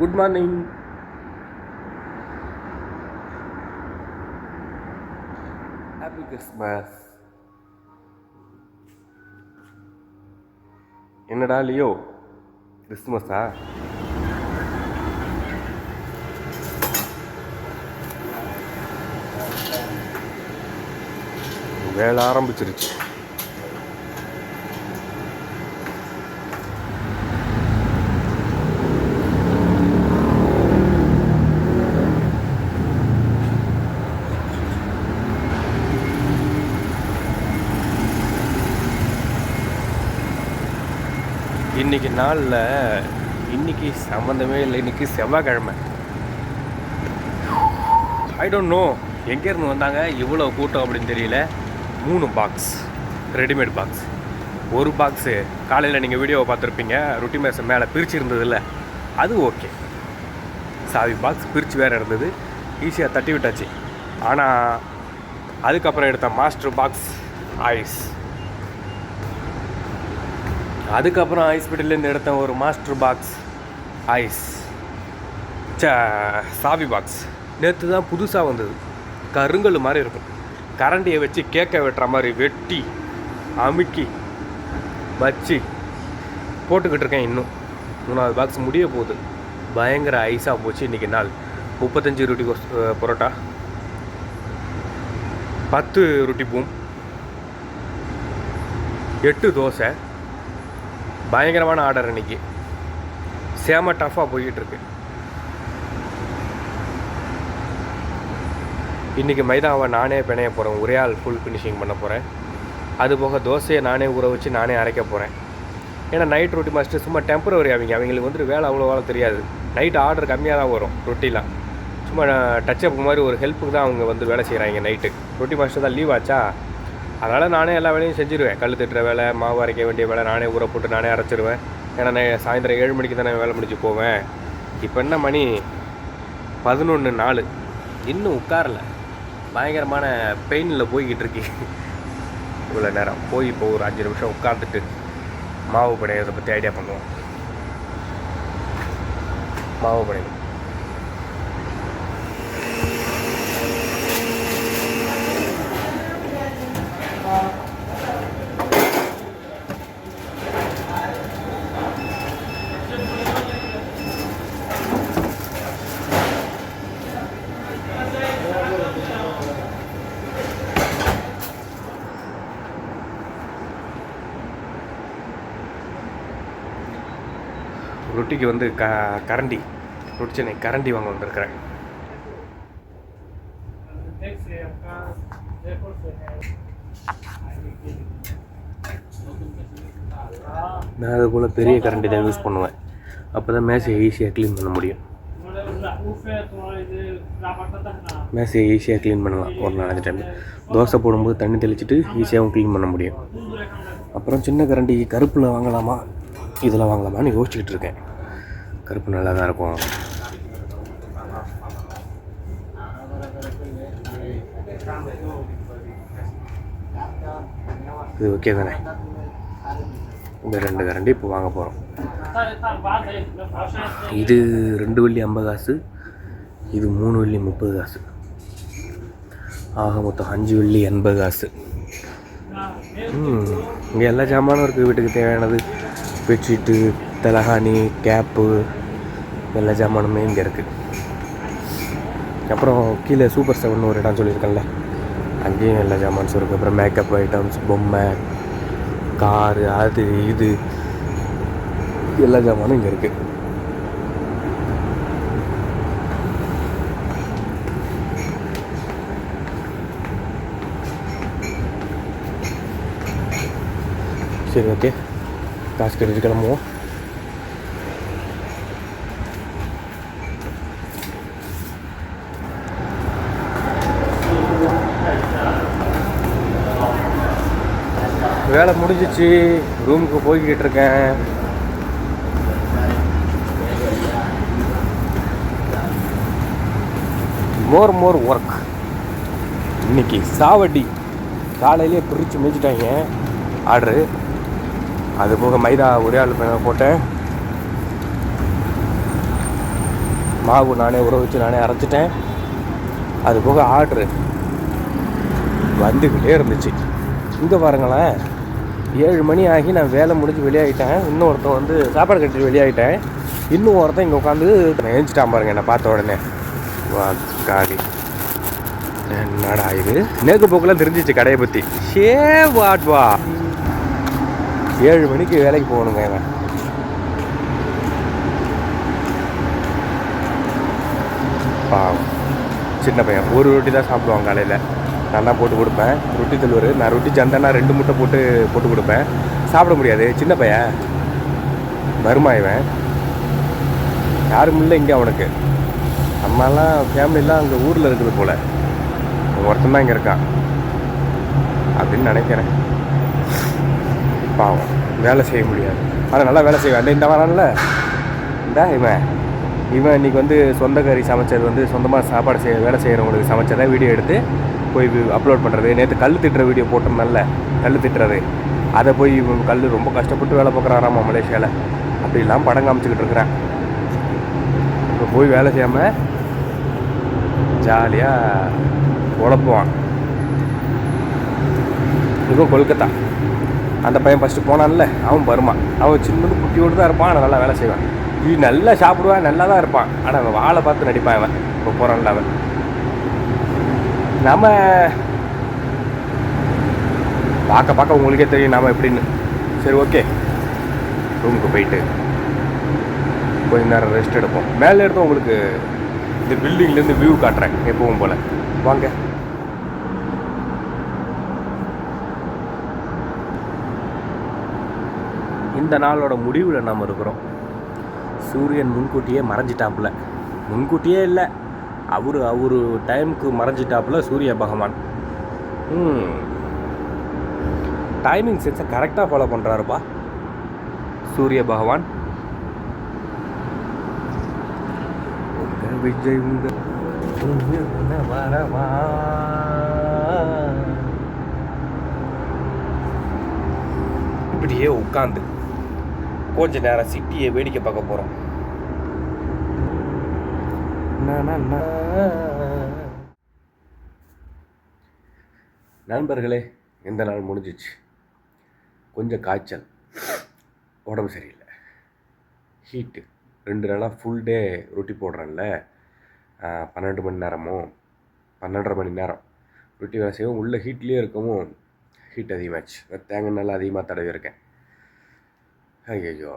Good morning happy Christmas என்னடா Leo? கிறிஸ்மஸா வேலை ஆரம்பிச்சிருச்சு. இன்னைக்கு நாளில் இன்னைக்கு சம்மந்தமே இல்லை. இன்னைக்கு செவ்வாய்க்கிழமை. ஐ டோன்ட் நோ எங்கேருந்து வந்தாங்க? இவ்வளோ கூட்டம் அப்படின்னு தெரியல. மூணு பாக்ஸ் ரெடிமேட் பாக்ஸ் ஒரு பாக்ஸு காலையில் நீங்கள் வீடியோவை பார்த்துருப்பீங்க. ரொட்டி மேசம் மேலே பிரிச்சு இருந்ததில்ல. அது ஓகே சாவி பாக்ஸ் பிரித்து வேறு இருந்தது. ஈஸியாக தட்டி விட்டாச்சு. ஆனால் அதுக்கப்புறம் எடுத்த மாஸ்டர் பாக்ஸ் ஐஸ் அதுக்கப்புறம் ஹாஸ்பிட்டல்லேருந்து எடுத்தேன் ஒரு மாஸ்டர் பாக்ஸ் ஐஸ் ச சாவி பாக்ஸ் நேற்று தான் புதுசாக வந்தது. கருங்கல் மாதிரி இருக்கும். கரண்டியை வச்சு கேக்கை வெட்டுற மாதிரி வெட்டி அமுக்கி வச்சு போட்டுக்கிட்டு இருக்கேன் இன்னும். மூணாவது பாக்ஸ் முடிய போகுது. பயங்கர ஐஸாக போச்சு இன்றைக்கி நாள். முப்பத்தஞ்சு ரொட்டி பரோட்டா. பத்து ரொட்டி பூம் எட்டு தோசை. பயங்கரமான ஆர்டர் இன்னைக்கு. சேம டஃப்பாக போய்கிட்டுருக்கு இன்றைக்கி மைதாவை நானே பிணைய போகிறேன் ஒரே ஆள் ஃபுல் ஃபினிஷிங் பண்ண போகிறேன் அது போக தோசையை நானே ஊற வச்சு நானே அரைக்க போகிறேன் ஏன்னா நைட் ரொட்டி மாஸ்டர் சும்மா டெம்பரவரி அவங்க அவங்களுக்கு வந்துட்டு வேலை அவ்வளோ வேலை தெரியாது. நைட் ஆர்டர் கம்மியாக தான் வரும் ரொட்டிலாம் சும்மா டச்சப் மாதிரி ஒரு ஹெல்ப்புக்கு தான் அவங்க வந்து வேலை செய்கிறாங்க நைட்டு ரொட்டி மாஸ்டர் தான் லீவ் ஆச்சா? அதனால் நானே எல்லா வேலையும் செஞ்சுருவேன். கல் திட்டுற வேலை மாவு அரைக்க வேண்டிய வேலை நானே ஊற போட்டு நானே அரைச்சிருவேன். ஏன்னா நான் சாயந்தரம் ஏழு மணிக்கு தானே வேலை முடிச்சு போவேன். இப்போ என்ன மணி? பதினொன்று நாலு. இன்னும் உட்காரல. பயங்கரமான பெயினில் போய்கிட்டு இருக்கு. இவ்வளோ நேரம். போய் இப்போ ஒரு அஞ்சு நிமிஷம் உட்காந்துட்டு மாவு படையதை பற்றி ஐடியா பண்ணுவோம். மாவு படையல் ரொட்டிக்கு வந்து க கரண்டி ரொட்டி சென்னை கரண்டி வாங்க வந்திருக்கிறேன். நான் அது போல் பெரிய கரண்டி தான் யூஸ் பண்ணுவேன். அப்போ தான் மேசையை ஈஸியாக க்ளீன் பண்ண முடியும். மேசையை ஈஸியாக க்ளீன் பண்ணலாம். ஒரு நாலஞ்சு டைம் தோசை போடும்போது தண்ணி தெளிச்சுட்டு ஈஸியாகவும் க்ளீன் பண்ண முடியும். அப்புறம் சின்ன கரண்டி கருப்பில் வாங்கலாமா? இதில் வாங்கலாமான்னு யோசிச்சுக்கிட்டு இருக்கேன். கருப்பு நல்லா தான் இருக்கும். இது ஓகே தானே? இந்த ரெண்டு கரண்டி இப்போ வாங்க போகிறோம் இது ரெண்டு வெள்ளி ஐம்பது காசு இது மூணு வெள்ளி முப்பது காசு. ஆக மொத்தம் அஞ்சு வெள்ளி எண்பது காசு. இங்கே எல்லா ஜாமானும் இருக்குது வீட்டுக்கு தேவையானது. பெட்ஷீட்டு தலகாணி கேப்பு எல்லா ஜாமானுமே இங்கே இருக்குது அப்புறம் கீழே சூப்பர் செவன் ஒரு இடம் சொல்லியிருக்கேன்ல அங்கேயும் எல்லா ஜாமான்ஸும் இருக்குது அப்புறம் மேக்கப் ஐட்டம்ஸ் பொம்மை காரு அது இது எல்லா ஜாமானும் இங்கே இருக்குது சரி ஓகே காசு கட்டிட்டு கிளம்புவோம். வேலை முடிஞ்சிச்சு. ரூமுக்கு போய்கிட்டு இருக்கேன். மோர் மோர் ஒர்க் இன்னைக்கு சாவடி. காலையிலேயே பிரித்து மேய்ச்சிட்டாங்க ஆர்டரு அது போக மைதா ஒரே ஆள் போட்டேன். மாவு நானே உற வச்சு நானே அரைச்சிட்டேன். அது போக ஆர்டரு வந்துக்கிட்டே இருந்துச்சு. இங்கே பாருங்களேன். ஏழு மணி ஆகி நான் வேலை முடிஞ்சு வெளியாகிட்டேன் இன்னொருத்தன் வந்து சாப்பாடு கட்டிட்டு வெளியாகிட்டேன் இன்னும் ஒருத்தன் இங்கே உட்காந்து எழுந்துட்டான் பாருங்க என்னை பார்த்த உடனே. வா காடி என்னடா இது? நேக்கு போக்கெல்லாம் தெரிஞ்சிச்சு கடையை பற்றி ஷே வாட் வா. ஏழு மணிக்கு வேலைக்கு போகணுங்க இவன். பாவம். சின்ன பையன் ஒரு ரொட்டி தான் சாப்பிடுவான் காலையில். நான் தான் போட்டு கொடுப்பேன். ரொட்டி தல்வர் நான் ரொட்டி சந்தனா ரெண்டு முட்டை போட்டு போட்டு கொடுப்பேன். சாப்பிட முடியாது. சின்ன பையன் வருமா இவன்? யாரும் இல்லை இங்கே அவனுக்கு. அம்மாலாம் ஃபேமிலிலாம் அங்கே ஊரில் இருக்குது போல். ஒருத்தன் தான் இங்கே இருக்கான். அப்படின்னு நினைக்கிறேன். பாவம். வேலை செய்ய முடியாது. ஆனால் நல்லா வேலை செய்வேன். இந்த வரான்ல இந்த இவன். இவன் இன்னைக்கு வந்து சொந்த கறி சமைச்சது வந்து சொந்தமாக சாப்பாடு செய்ய வேலை செய்கிறவங்களுக்கு சமைச்சதை வீடியோ எடுத்து போய் அப்லோட் பண்ணுறது நேற்று கல் திட்டுற வீடியோ போட்டோம்னால கல் திட்டுறது. அதை போய் இவன் கல் ரொம்ப கஷ்டப்பட்டு வேலை பார்க்குறாராமா மலேசியாவில் அப்படிலாம் படம் காமிச்சிக்கிட்டு இருக்கிறேன். இப்போ போய் வேலை செய்யாமல் ஜாலியாக உழப்புவான். இதுவும் கொல்கத்தா. அந்த பையன் ஃபஸ்ட்டு போனான்ல அவன் வருமா அவன் சின்னது குட்டியோடு தான் இருப்பான் ஆனால் நல்லா வேலை செய்வான். இது நல்லா சாப்பிடுவான் நல்லா தான் இருப்பான். ஆனால் அவன் வாழை பார்த்து நடிப்பான் அவன். இப்போ போகிறான்ல அவன். நம்ம பார்க்க பார்க்க உங்களுக்கே தெரியும் நாம் எப்படின்னு. சரி ஓகே ரூமுக்கு போயிட்டு கொஞ்ச நேரம் ரெஸ்ட் எடுப்போம். மேலே எடுத்து உங்களுக்கு இந்த பில்டிங்லேருந்து வியூ காட்டுறேன் எப்பவும் போல். வாங்க. இந்த நாளோட முடிவில் நாம் இருக்கிறோம். சூரியன் முன்கூட்டியே மறைஞ்சிட்டாப்புல. முன்கூட்டியே இல்லை. அவர் அவர் டைமுக்கு மறைஞ்சிட்டாப்புல சூரிய பகவான். டைமிங் சென்ஸை கரெக்டாக ஃபாலோ பண்ணுறாருப்பா சூரிய பகவான். விஜய் உங்க வரவா? இப்படியே உட்காந்து கொஞ்ச நேரம் சிட்டியை வேடிக்கை பார்க்க போகிறோம் நண்பர்களே இந்த நாள் முடிஞ்சிச்சு. கொஞ்சம் காய்ச்சல். உடம்பு சரியில்லை. ஹீட்டு. ரெண்டு நாளாக ஃபுல் டே ரொட்டி போடுறேன்ல. பன்னெண்டு மணி நேரமும் பன்னெண்டரை மணி நேரம் ரொட்டி வேலை செய்யவும் உள்ள ஹீட்லேயே இருக்கவும் ஹீட் அதிகமாச்சு தேங்காய் நல்லா அதிகமாக தடவி இருக்கேன் ஐயோ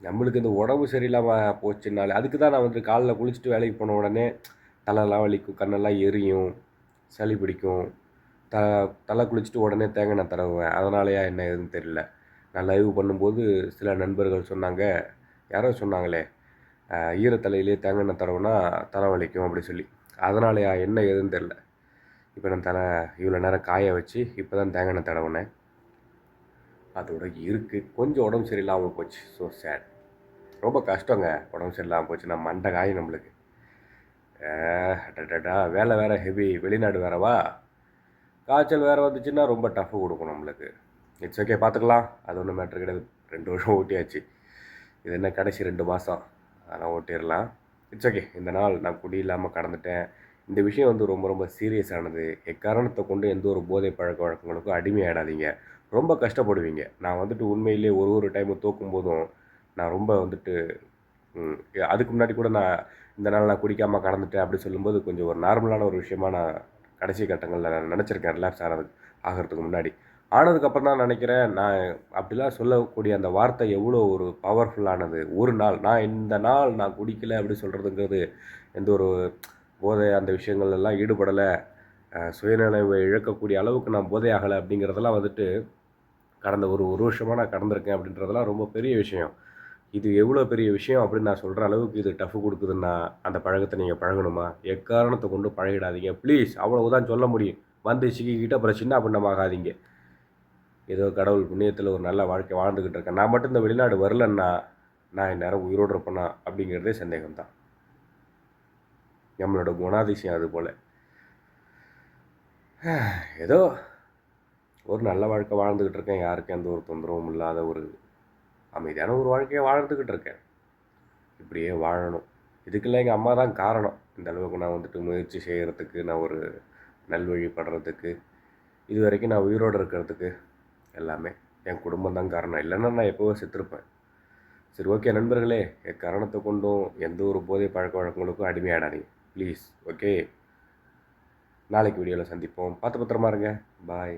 நம்மளுக்கு இந்த உடம்பு சரியில்லாமல் போச்சுனாலே அதுக்கு தான் நான் வந்து காலைல குளிச்சுட்டு வேலைக்கு போன உடனே தலைலாம் வலிக்கும் கண்ணெல்லாம் எரியும் சளி பிடிக்கும். த தலை குளிச்சுட்டு உடனே தேங்காய் எண்ணெய் தடவுவேன். அதனாலயா என்ன ஏதுன்னு தெரியல. நான் லைவ் பண்ணும்போது சில நண்பர்கள் சொன்னாங்க யாரோ சொன்னாங்களே ஈரத்தலையிலே தேங்காய் எண்ணெய் தடவுனா தலை வலிக்கும் அப்படி சொல்லி. அதனாலயா என்ன ஏதுன்னு தெரில இப்போ நான் தலை இவ்வளோ நேரம் காய வச்சு இப்போ தான் தேங்காய் எண்ணெய் தடவுனேன். அதோட இருக்குது கொஞ்சம் உடம்பு சரியில்லாமல் போச்சு. ஸோ சேட் ரொம்ப கஷ்டங்க. உடம்பு சரியில்லாமல் போச்சு நம்ம மண்டை காயும் நம்மளுக்கு. டடா வேலை வேறு ஹெவி வெளிநாடு வேறவா? காய்ச்சல் வேறு வந்துச்சுன்னா ரொம்ப டஃப் கொடுக்கும் நம்மளுக்கு. இட்ஸ் ஓகே பார்த்துக்கலாம். அது ஒன்றும் மேட்ரு கிடையாது. ரெண்டு வருஷம் ஓட்டியாச்சு. இது என்ன கடைசி ரெண்டு மாதம் அதெல்லாம் ஓட்டிடலாம். இட்ஸ் ஓகே இந்த நாள் நான் குடி இல்லாமல் கடந்துட்டேன். இந்த விஷயம் வந்து ரொம்ப ரொம்ப சீரியஸானது எக்காரணத்தை கொண்டு எந்த ஒரு போதை பழக்க வழக்கங்களுக்கும் அடிமையாயிடாதீங்க. ரொம்ப கஷ்டப்படுவீங்க. நான் வந்துட்டு உண்மையிலேயே ஒரு ஒரு டைமு தோக்கும் போதும் நான் ரொம்ப வந்துட்டு அதுக்கு முன்னாடி கூட நான் இந்த நாள் நான் குடிக்காமல் கடந்துட்டேன் அப்படி சொல்லும்போது கொஞ்சம் ஒரு நார்மலான ஒரு விஷயமா நான் கடைசி கட்டங்களில் நான் நினச்சிருக்கேன் ரிலாக்ஸ் ஆகிறதுக்கு ஆகிறதுக்கு முன்னாடி. ஆனதுக்கப்புறம் தான் நினைக்கிறேன் நான் அப்படிலாம் சொல்லக்கூடிய அந்த வார்த்தை எவ்வளோ ஒரு பவர்ஃபுல்லானது ஒரு நாள் நான் இந்த நாள் நான் குடிக்கலை அப்படி சொல்கிறதுங்கிறது எந்த ஒரு போதை அந்த விஷயங்கள்லாம் ஈடுபடலை. சுயநினைவை இழக்கக்கூடிய அளவுக்கு நான் போதை ஆகலை அப்படிங்கிறதெல்லாம் வந்துட்டு கடந்த ஒரு ஒரு வருஷமாக நான் கடந்திருக்கேன் அப்படின்றதெல்லாம் ரொம்ப பெரிய விஷயம். இது எவ்வளோ பெரிய விஷயம் அப்படின்னு நான் சொல்கிற அளவுக்கு இது டஃப் கொடுக்குதுன்னா அந்த பழக்கத்தை நீங்கள் பழகணுமா? எக்காரணத்தை கொண்டு பழகிடாதீங்க. ப்ளீஸ் அவ்வளவுதான் சொல்ல முடியும். வந்து சிக்கிக்கிட்ட அப்புறம் சின்ன பின்னமாகாதீங்க ஏதோ கடவுள் புண்ணியத்தில் ஒரு நல்ல வாழ்க்கை வாழ்ந்துக்கிட்டு இருக்கேன். நான் மட்டும் இந்த வெளிநாடு வரலன்னா நான் இந்நேரம் உயிரோடு இருப்பேனா? அப்படிங்கிறதே சந்தேகம்தான். நம்மளோட குணாதிசயம் அது போல். ஏதோ ஒரு நல்ல வாழ்க்கை வாழ்ந்துக்கிட்டு இருக்கேன். யாருக்கும் எந்த ஒரு தொந்தரவும் இல்லாத ஒரு அமைதியான ஒரு வாழ்க்கையை வாழ்ந்துக்கிட்டு இருக்கேன். இப்படியே வாழணும். இதுக்கெல்லாம் எங்கள் அம்மா தான் காரணம். இந்த அளவுக்கு நான் வந்துட்டு முயற்சி செய்கிறதுக்கு நான் ஒரு நல்வழிப்படுறதுக்கு இது வரைக்கும் நான் உயிரோடு இருக்கிறதுக்கு எல்லாமே என் குடும்பம் தான் காரணம். இல்லைன்னா நான் எப்போவோ செத்துருப்பேன். சரி ஓகே நண்பர்களே என் காரணத்தை கொண்டும் எந்த ஒரு போதை பழக்க வழக்கங்களுக்கும் அடிமையாடாதீங்க. ப்ளீஸ் ஓகே நாளைக்கு வீடியோவில் சந்திப்போம். பார்த்து பத்திரமா இருங்க. பாய்